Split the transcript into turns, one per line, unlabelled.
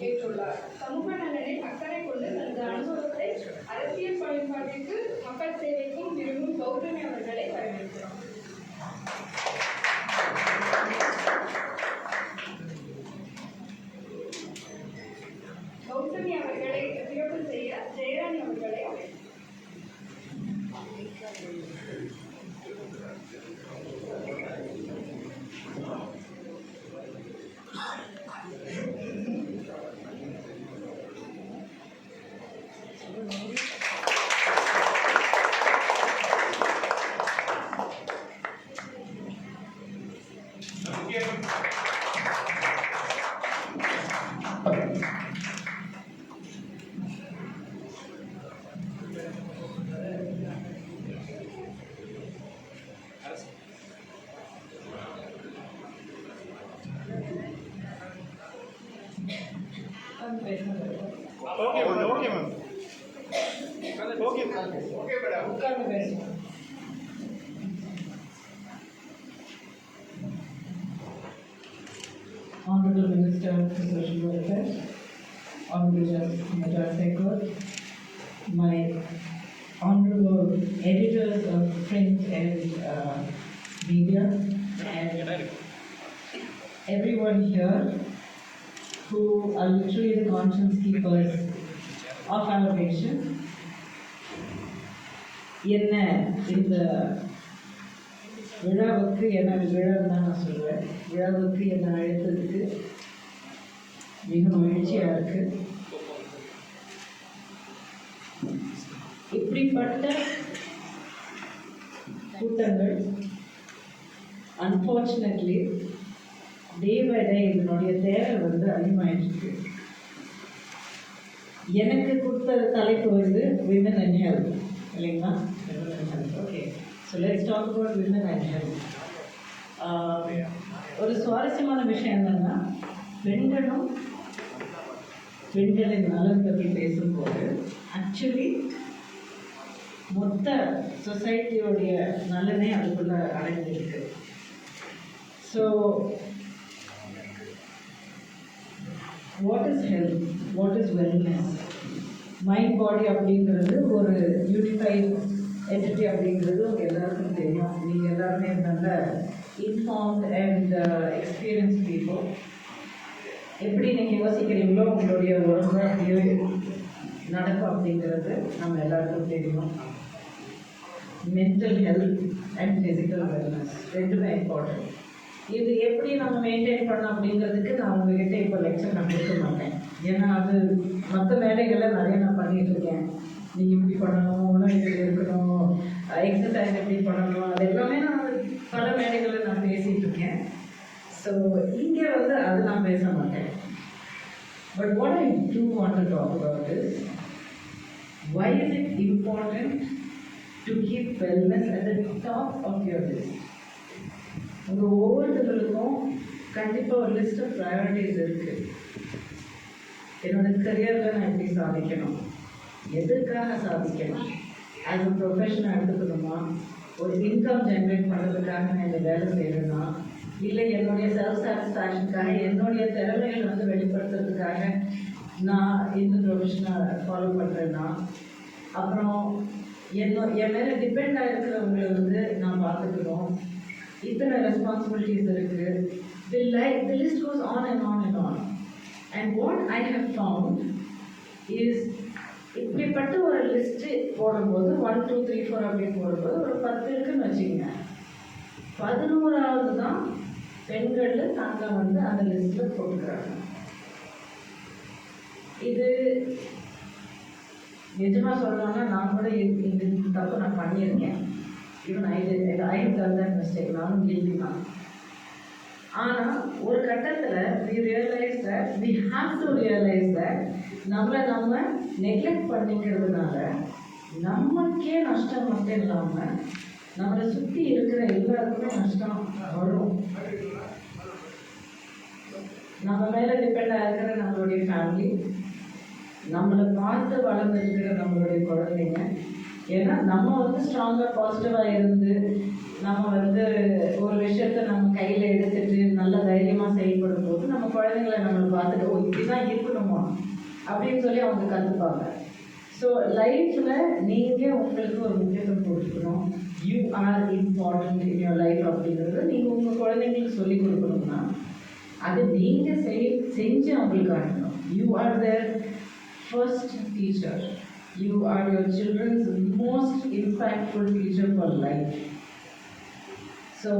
கேட்டுள்ளார். சமூக நலனில் அக்கறை கொண்டு தனது அனுபவத்தை அரசியல் பயன்பாட்டிற்கு மக்கள் சேவைக்கும் விரும்பும் கௌதமி அவர்களை வரவேற்கிறோம். கௌதமி அவர்களை உபயோகம் செய்ய ஜெயராணி அவர்களை அழைக்கிறோம்
ma'am okay ma'am
okay okay Honorable Minister for Social Welfare, Honorable Major Sekhar, my honorable editors of print and uh, media, and everyone here who are literally the conscience keepers of our nation. என்ன இந்த விழாவுக்கு என்ன விழான்னு தான் நான் சொல்வேன் விழாவுக்கு என்னை அழைத்ததுக்கு மிக மகிழ்ச்சியாக இருக்கு. இப்படிப்பட்ட கூட்டங்கள் அன்ஃபார்ச்சுனேட்லி டே பை டே இதனுடைய தேவை வந்து அதிகமாயிட்டு எனக்கு கொடுத்த தலைப்பு வந்து விமன் அன்யா இருக்கும் இல்லைங்களா? Okay so let's talk about women and ஒரு சுவாரஸ்யமான விஷயம் என்னென்னா பெண்களும் பெண்களின் நலன் பற்றி பேசும்போது ஆக்சுவலி மொத்த சொசைட்டியோடைய நலனே அதுக்குள்ளே அடங்கியிருக்கு. So what is health what is wellness mind body அப்படிங்கிறது ஒரு யூனிஃபைட் என்டிட்டி அப்படிங்கிறது உங்க எல்லாருக்கும் தெரியும். நீங்கள் எல்லாருமே நல்ல இன்ஃபார்ம்ட் அண்ட் எக்ஸ்பீரியன்ஸ் பீப்புள் எப்படி நீங்கள் யோசிக்கிறீங்களோ உங்களுடைய உடம்பு நடக்கும் அப்படிங்கிறது நம்ம எல்லாருக்கும் தெரியும். Mental health and physical wellness ரெண்டுமே இம்பார்ட்டன்ட் இது எப்படி நம்ம மெயின்டைன் பண்ணலாம் அப்படிங்கிறதுக்கு நான் உங்ககிட்ட இப்போ லெக்சர் நான் கொடுக்க மாட்டேன். ஏன்னா அது மற்ற வேலைகளை நிறைய நான் பண்ணிட்டு இருக்கேன். நீங்கள் இப்படி பண்ணணும் உணவு இப்படி இருக்கணும் எக்ஸசைஸ் எப்படி பண்ணணும் அது எல்லாமே நான் பல வேலைகளில் நான் பேசிகிட்டு இருக்கேன். ஸோ இங்கே வந்து அது நான் பேச மாட்டேன். But what I do want to talk about is why is it important to keep wellness at the top of your list உங்கள் ஒவ்வொருத்தர்களுக்கும் கண்டிப்பாக ஒரு லிஸ்ட் ஆஃப் ப்ரையாரிட்டிஸ் இருக்குது என்னோட கரியரில் நான் எப்படி சாதிக்கணும். எதுக்காக சாதிக்கணும்? அது அ ப்ரொஃபஷனாக எடுத்துக்கணுமா? ஒரு இன்கம் ஜென்ரேட் பண்ணுறதுக்காக நான் இந்த வேலை செய்யணுமா இல்லை என்னுடைய செல்ஃப் சாட்டிஸ்ஃபேக்ஷனுக்காக என்னுடைய திறமைகளை வந்து வெளிப்படுத்துறதுக்காக நான் இந்த ப்ரொஃபஷனை ஃபாலோ பண்ணுறேன்னா அப்புறம் என்ன என் மேலே டிபெண்டாக இருக்கிறவங்களை வந்து நான் பார்த்துக்கணும். இத்தனை ரெஸ்பான்சிபிலிட்டிஸ் இருக்குது the like the list goes on and on and on and what I have found is இப்படிப்பட்ட ஒரு லிஸ்ட்டு போடும்போது ஒன் டூ த்ரீ ஃபோர் அப்படின்னு போடும்போது ஒரு பத்து இருக்குன்னு வச்சுக்கோங்க. பதினோராவது தான் பெண்கள் தாங்க வந்து அந்த லிஸ்ட்டில் போட்டுக்கிறாங்க இது நிஜமாக சொல்லணும்னா நான் கூட இது தப்பு நான் பண்ணியிருக்கேன். Even I I have done mistake நானும் கில்டி தான். ஆனால் ஒரு கட்டத்தில் we realize that we have to realize that நம்மளை நம்ம நெக்லெக்ட் பண்ணிக்கிறதுனால நமக்கே நஷ்டம் மட்டும் இல்லாமல் நம்மளை சுற்றி இருக்கிற எல்லாருக்குமே நஷ்டம் வரும். நம்ம மேலே டிபெண்டாக இருக்கிற நம்மளுடைய ஃபேமிலி நம்மளை பார்த்து வளர்ந்துருக்கிற நம்மளுடைய குழந்தைங்க. ஏன்னா நம்ம வந்து ஸ்ட்ராங்காக பாசிட்டிவாக இருந்து நம்ம வந்து ஒரு விஷயத்த நம்ம குழந்தைங்களை நம்ம பார்த்துட்டு ஓ இப்படிதான் இருக்கணுமா? அப்படின்னு சொல்லி அவங்க கற்றுப்பாங்க ஸோ லைஃப்பில் நீங்கள் உங்களுக்கு ஒரு முக்கியத்துவம் கொடுக்கணும். You are important in your life அப்படிங்கிறது நீங்கள் உங்கள் குழந்தைங்களுக்கு சொல்லி கொடுக்கணும்னா அது நீங்கள் செய் செஞ்சு அவங்களுக்கு காட்டணும். You are their first teacher you are your children's most impactful teacher for life so